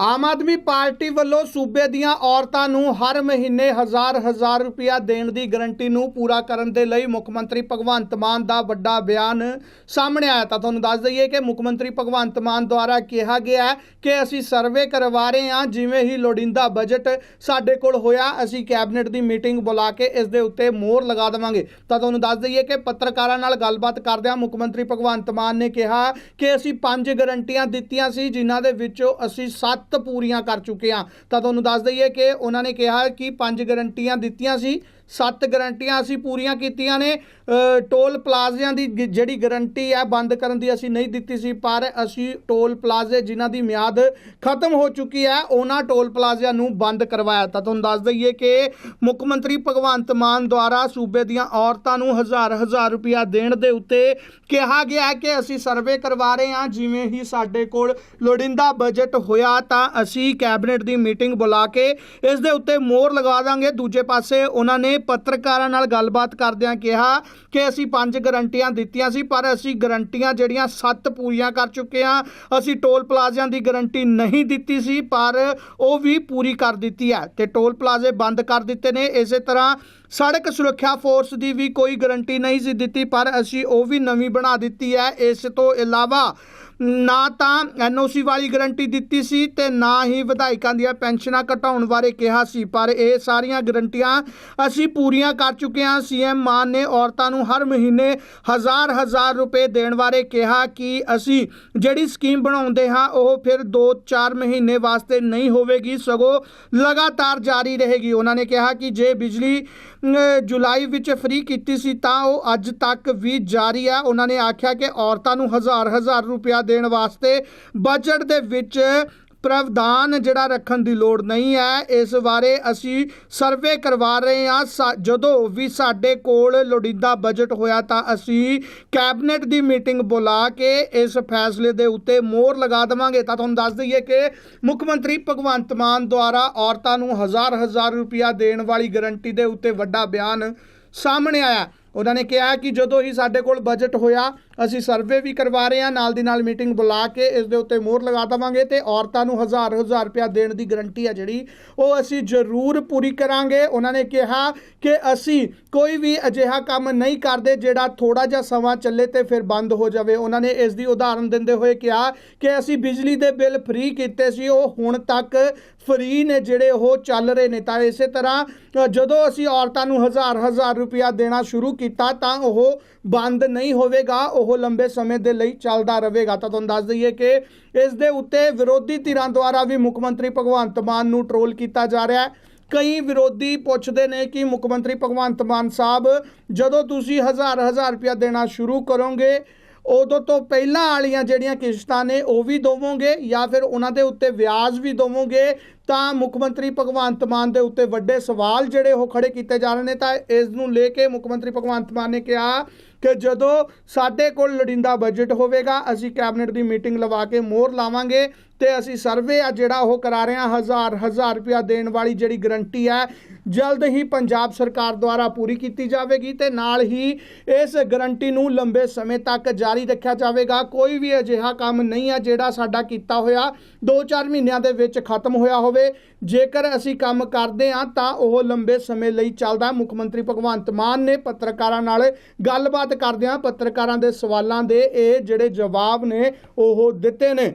Aam Aadmi party ਵੱਲੋਂ ਸੂਬੇ ਦੀਆਂ ਔਰਤਾਂ ਨੂੰ ਹਰ ਮਹੀਨੇ ਹਜ਼ਾਰ ਹਜ਼ਾਰ ਰੁਪਇਆ ਦੇਣ ਦੀ ਗਰੰਟੀ ਨੂੰ ਪੂਰਾ ਕਰਨ ਦੇ ਲਈ ਮੁੱਖ ਮੰਤਰੀ ਭਗਵੰਤ ਮਾਨ ਦਾ ਵੱਡਾ ਬਿਆਨ ਸਾਹਮਣੇ ਆਇਆ। ਤਾਂ ਤੁਹਾਨੂੰ ਦੱਸ ਦਈਏ ਕਿ ਮੁੱਖ ਮੰਤਰੀ ਭਗਵੰਤ ਮਾਨ ਦੁਆਰਾ ਕਿਹਾ ਗਿਆ ਹੈ ਕਿ ਅਸੀਂ ਸਰਵੇ ਕਰਵਾ ਰਹੇ ਹਾਂ, ਜਿਵੇਂ ਹੀ ਲੋੜੀਂਦਾ ਬਜਟ ਸਾਡੇ ਕੋਲ ਹੋਇਆ, ਅਸੀਂ ਕੈਬਨਿਟ ਦੀ ਮੀਟਿੰਗ ਬੁਲਾ ਕੇ ਇਸ ਦੇ ਉੱਤੇ ਮੋਹਰ ਲਗਾ ਦੇਵਾਂਗੇ। ਤਾਂ ਤੁਹਾਨੂੰ ਦੱਸ ਦਈਏ ਕਿ ਪੱਤਰਕਾਰਾਂ ਨਾਲ ਗੱਲਬਾਤ ਕਰਦਿਆਂ ਮੁੱਖ ਮੰਤਰੀ ਭਗਵੰਤ ਮਾਨ ਨੇ ਕਿਹਾ ਕਿ ਅਸੀਂ ਪੰਜ ਗਰੰਟੀਆਂ ਦਿੱਤੀਆਂ ਸੀ, ਜਿਨ੍ਹਾਂ ਦੇ ਵਿੱਚੋਂ ਅਸੀਂ ਸੱਤ ਪੂਰੀਆਂ ਕਰ ਚੁੱਕੇ ਹਾਂ। ਤਾਂ ਤੁਹਾਨੂੰ ਦੱਸ ਦਈਏ ਕਿ ਉਹਨਾਂ ਨੇ ਕਿਹਾ ਕਿ ਪੰਜ ਗਰੰਟੀਆਂ ਦਿੱਤੀਆਂ ਸੀ। ਸੱਤ ਗਰੰਟੀਆਂ ਅਸੀਂ ਪੂਰੀਆਂ ਕੀਤੀਆਂ ਨੇ। ਟੋਲ ਪਲਾਜ਼ਿਆਂ ਦੀ ਗ- ਜਿਹੜੀ ਗਰੰਟੀ ਹੈ, ਬੰਦ ਕਰਨ ਦੀ ਅਸੀਂ ਨਹੀਂ ਦਿੱਤੀ ਸੀ, ਪਰ ਅਸੀਂ ਟੋਲ ਪਲਾਜ਼ੇ ਜਿਨ੍ਹਾਂ ਦੀ ਮਿਆਦ ਖਤਮ ਹੋ ਚੁੱਕੀ ਹੈ, ਉਹਨਾਂ ਟੋਲ ਪਲਾਜ਼ਿਆਂ ਨੂੰ ਬੰਦ ਕਰਵਾਇਆ ਤਾਂ ਤੁਹਾਨੂੰ ਦੱਸ ਦਈਏ ਕਿ ਮੁੱਖ ਮੰਤਰੀ ਭਗਵੰਤ ਮਾਨ ਦੁਆਰਾ ਸੂਬੇ ਦੀਆਂ ਔਰਤਾਂ ਨੂੰ ਹਜ਼ਾਰ ਹਜ਼ਾਰ ਰੁਪਇਆ ਦੇਣ ਦੇ ਉੱਤੇ ਕਿਹਾ ਗਿਆ ਹੈ ਕਿ ਅਸੀਂ ਸਰਵੇ ਕਰਵਾ ਰਹੇ ਹਾਂ, ਜਿਵੇਂ ਹੀ ਸਾਡੇ ਕੋਲ ਲੋੜੀਂਦਾ ਬਜਟ ਹੋਇਆ ਤਾਂ ਅਸੀਂ ਕੈਬਨਿਟ ਦੀ ਮੀਟਿੰਗ ਬੁਲਾ ਕੇ ਇਸ ਦੇ ਉੱਤੇ ਮੋਹਰ ਲਗਾ ਦਾਂਗੇ। ਦੂਜੇ ਪਾਸੇ ਉਹਨਾਂ ਨੇ ਪੱਤਰਕਾਰਾਂ ਨਾਲ ਗੱਲਬਾਤ ਕਰਦਿਆਂ ਕਿਹਾ ਕਿ ਅਸੀਂ ਪੰਜ ਗਰੰਟੀਆਂ ਦਿੱਤੀਆਂ ਸੀ, ਪਰ ਅਸੀਂ ਗਰੰਟੀਆਂ ਜਿਹੜੀਆਂ ਸੱਤ ਪੂਰੀਆਂ ਕਰ ਚੁੱਕੇ ਹਾਂ। ਅਸੀਂ ਟੋਲ ਪਲਾਜ਼ਿਆਂ ਦੀ ਗਰੰਟੀ ਨਹੀਂ ਦਿੱਤੀ ਸੀ, ਪਰ ਉਹ ਵੀ ਪੂਰੀ ਕਰ ਦਿੱਤੀ ਹੈ ਤੇ ਟੋਲ ਪਲਾਜ਼ੇ ਬੰਦ ਕਰ ਦਿੱਤੇ ਨੇ। ਇਸੇ ਤਰ੍ਹਾਂ ਸੜਕ ਸੁਰੱਖਿਆ ਫੋਰਸ ਦੀ ਵੀ ਕੋਈ ਗਰੰਟੀ ਨਹੀਂ ਸੀ ਦਿੱਤੀ, ਪਰ ਅਸੀਂ ਉਹ ਵੀ ਨਵੀਂ ਬਣਾ ਦਿੱਤੀ ਹੈ। ਇਸ ਤੋਂ ਇਲਾਵਾ, ਨਾ ਤਾਂ ਐਨਓਸੀ ਵਾਲੀ ਗਰੰਟੀ ਦਿੱਤੀ ਸੀ ਤੇ ਨਾ ਹੀ ਵਿਧਾਇਕਾਂ ਦੀਆਂ ਪੈਨਸ਼ਨਾਂ ਘਟਾਉਣ ਬਾਰੇ ਕਿਹਾ ਸੀ। ਪਰ ਇਹ ਸਾਰੀਆਂ ਗਰੰਟੀਆਂ ਅਸੀਂ ਪੂਰੀਆਂ ਕਰ ਚੁੱਕੇ ਹਾਂ। ਸੀਐਮ ਮਾਨ ਨੇ ਔਰਤਾਂ ਨੂੰ ਹਰ ਮਹੀਨੇ ਹਜ਼ਾਰ ਹਜ਼ਾਰ ਰੁਪਏ ਦੇਣ ਬਾਰੇ ਕਿਹਾ ਕਿ ਅਸੀਂ ਜਿਹੜੀ ਸਕੀਮ ਬਣਾਉਂਦੇ ਹਾਂ, ਉਹ ਫਿਰ 2-4 ਮਹੀਨੇ ਵਾਸਤੇ ਨਹੀਂ ਹੋਵੇਗੀ, ਸਗੋਂ ਲਗਾਤਾਰ ਜਾਰੀ ਰਹੇਗੀ। ਉਹਨਾਂ ਨੇ ਕਿਹਾ ਕਿ ਜੇ ਬਿਜਲੀ ਜੁਲਾਈ ਵਿੱਚ ਫ੍ਰੀ ਕੀਤੀ ਸੀ, ਤਾਂ ਉਹ ਅੱਜ ਤੱਕ ਵੀ ਜਾਰੀ ਹੈ। ਉਹਨਾਂ ਨੇ ਆਖਿਆ ਕਿ ਔਰਤਾਂ ਨੂੰ ਹਜ਼ਾਰ ਹਜ਼ਾਰ ਰੁਪਇਆ ਦੇਣ ਵਾਸਤੇ ਬਜਟ ਦੇ ਵਿੱਚ ਪ੍ਰਾਵਧਾਨ ਜਿਹੜਾ ਰੱਖਣ ਦੀ ਲੋੜ ਨਹੀਂ ਹੈ, ਇਸ ਬਾਰੇ ਅਸੀਂ ਸਰਵੇ ਕਰਵਾ ਰਹੇ ਹਾਂ। ਸਾ- ਜਦੋਂ ਵੀ ਸਾਡੇ ਕੋਲ ਲੋੜੀਂਦਾ ਬਜਟ ਹੋਇਆ ਤਾਂ ਅਸੀਂ ਕੈਬਨਿਟ ਦੀ ਮੀਟਿੰਗ ਬੁਲਾ ਕੇ ਇਸ ਫੈਸਲੇ ਦੇ ਉੱਤੇ ਮੋਹਰ ਲਗਾ ਦੇਵਾਂਗੇ। ਤਾਂ ਤੁਹਾਨੂੰ ਦੱਸ ਦਈਏ ਕਿ ਮੁੱਖ ਮੰਤਰੀ ਭਗਵੰਤ ਮਾਨ ਦੁਆਰਾ ਔਰਤਾਂ ਨੂੰ ਹਜ਼ਾਰ ਹਜ਼ਾਰ ਰੁਪਇਆ ਦੇਣ ਵਾਲੀ ਗਰੰਟੀ ਦੇ ਉੱਤੇ ਵੱਡਾ ਬਿਆਨ ਸਾਹਮਣੇ ਆਇਆ। ਉਹਨਾਂ ਨੇ ਕਿਹਾ ਕਿ ਜਦੋਂ ਹੀ ਸਾਡੇ ਕੋਲ ਬਜਟ ਹੋਇਆ ਅਸੀਂ ਸਰਵੇ ਵੀ ਕਰਵਾ ਰਹੇ ਹਾਂ, ਨਾਲ ਦੀ ਨਾਲ ਮੀਟਿੰਗ ਬੁਲਾ ਕੇ ਇਸ ਦੇ ਉੱਤੇ ਮੋਹਰ ਲਗਾ ਦੇਵਾਂਗੇ ਤੇ ਔਰਤਾਂ ਨੂੰ ਹਜ਼ਾਰ ਹਜ਼ਾਰ ਰੁਪਇਆ ਦੇਣ ਦੀ ਗਰੰਟੀ ਆ ਜਿਹੜੀ। ਉਹ ਅਸੀਂ ਜ਼ਰੂਰ ਪੂਰੀ ਕਰਾਂਗੇ। ਉਹਨਾਂ ਨੇ ਕਿਹਾ ਕਿ ਅਸੀਂ ਕੋਈ ਵੀ ਅਜਿਹਾ ਕੰਮ ਨਹੀਂ ਕਰਦੇ ਜਿਹੜਾ ਥੋੜਾ ਜਿਹਾ ਸਮਾਂ ਚੱਲੇ ਤੇ ਫਿਰ ਬੰਦ ਹੋ ਜਾਵੇ। ਉਹਨਾਂ ਨੇ ਇਸ ਦੀ ਉਦਾਹਰਨ ਦਿੰਦੇ ਹੋਏ ਕਿਹਾ ਕਿ ਅਸੀਂ ਬਿਜਲੀ ਦੇ ਬਿੱਲ ਫ੍ਰੀ ਕੀਤੇ ਸੀ, ਉਹ ਹੁਣ ਤੱਕ ਫ੍ਰੀ ਨੇ ਜਿਹੜੇ ਉਹ ਚੱਲ ਰਹੇ ਨੇ। ਤਾਂ ਇਸੇ ਤਰ੍ਹਾਂ ਜਦੋਂ ਅਸੀਂ ਔਰਤਾਂ ਨੂੰ ਹਜ਼ਾਰ ਹਜ਼ਾਰ ਰੁਪਇਆ ਦੇਣਾ ਸ਼ੁਰੂ ਕੀਤਾ ਤਾਂ ਉਹ ਬੰਦ ਨਹੀਂ ਹੋਵੇਗਾ। ਉਹ ਲੰਬੇ ਸਮੇਂ ਦੇ ਲਈ ਚੱਲਦਾ ਰਹੇਗਾ। ਤਾਂ ਤੁਹਾਨੂੰ ਦੱਸ ਦਈਏ ਕਿ ਇਸ ਦੇ ਉੱਤੇ ਵਿਰੋਧੀ ਧਿਰਾਂ ਦੁਆਰਾ ਵੀ ਮੁੱਖ ਮੰਤਰੀ ਭਗਵੰਤ ਮਾਨ ਨੂੰ ਟਰੋਲ ਕੀਤਾ ਜਾ ਰਿਹਾ ਹੈ। ਕਈ ਵਿਰੋਧੀ ਪੁੱਛਦੇ ਨੇ ਕਿ ਮੁੱਖ ਮੰਤਰੀ ਭਗਵੰਤ ਮਾਨ ਸਾਹਿਬ, ਜਦੋਂ ਤੁਸੀਂ ਹਜ਼ਾਰ ਹਜ਼ਾਰ ਰੁਪਇਆ ਦੇਣਾ ਸ਼ੁਰੂ ਕਰੋਗੇ ਉਦੋਂ ਤੋਂ ਪਹਿਲਾਂ ਵਾਲੀਆਂ ਜਿਹੜੀਆਂ ਕਿਸ਼ਤਾਂ ਨੇ ਉਹ ਵੀ ਦਵੋਗੇ ਜਾਂ ਫਿਰ ਉਹਨਾਂ ਦੇ ਉੱਤੇ ਵਿਆਜ ਵੀ ਦਵੋਗੇ, ਤਾਂ ਮੁੱਖ ਮੰਤਰੀ ਭਗਵੰਤ ਮਾਨ ਦੇ ਉੱਤੇ ਵੱਡੇ ਸਵਾਲ ਜਿਹੜੇ ਉਹ ਖੜੇ ਕੀਤੇ ਜਾ ਰਹੇ ਨੇ, ਤਾਂ ਇਸ ਨੂੰ ਲੈ ਕੇ ਮੁੱਖ ਮੰਤਰੀ ਭਗਵੰਤ ਮਾਨ ਨੇ ਕਿਹਾ ਕਿ ਜਦੋਂ ਸਾਡੇ ਕੋਲ ਲੋੜੀਂਦਾ ਬਜਟ ਹੋਵੇਗਾ, ਅਸੀਂ ਕੈਬਨਿਟ ਦੀ ਮੀਟਿੰਗ ਲਵਾ ਕੇ ਮੋਹਰ ਲਾਵਾਂਗੇ ਤੇ ਅਸੀਂ ਸਰਵੇ ਆ ਜਿਹੜਾ ਉਹ ਕਰਾ ਰਹੇ ਹਾਂ ਹਜ਼ਾਰ ਹਜ਼ਾਰ ਰੁਪਇਆ ਦੇਣ ਵਾਲੀ ਜਿਹੜੀ ਗਰੰਟੀ ਹੈ ਜਲਦ ਹੀ ਪੰਜਾਬ ਸਰਕਾਰ ਦੁਆਰਾ ਪੂਰੀ ਕੀਤੀ ਜਾਵੇਗੀ ਤੇ ਨਾਲ ਹੀ ਇਸ ਗਰੰਟੀ ਨੂੰ ਲੰਬੇ ਸਮੇਂ ਤੱਕ ਜਾਰੀ ਰੱਖਿਆ ਜਾਵੇਗਾ। ਕੋਈ ਵੀ ਅਜਿਹਾ ਕੰਮ ਨਹੀਂ ਹੈ ਜਿਹੜਾ ਸਾਡਾ ਕੀਤਾ ਹੋਇਆ। 2-4 ਮਹੀਨਿਆਂ ਦੇ ਵਿੱਚ ਖਤਮ ਹੋਇਆ ਹੋਵੇ। ਜੇਕਰ ਅਸੀਂ ਕੰਮ ਕਰਦੇ ਹਾਂ ਤਾਂ ਉਹ ਲੰਬੇ ਸਮੇਂ ਲਈ ਚੱਲਦਾ। ਮੁੱਖ ਮੰਤਰੀ ਭਗਵੰਤ ਮਾਨ ਨੇ ਪੱਤਰਕਾਰਾਂ ਨਾਲ ਗੱਲਬਾਤ ਕਰਦਿਆਂ ਪੱਤਰਕਾਰਾਂ ਦੇ ਸਵਾਲਾਂ ਦੇ ਇਹ ਜਿਹੜੇ ਜਵਾਬ ਨੇ ਉਹ ਦਿੱਤੇ ਨੇ।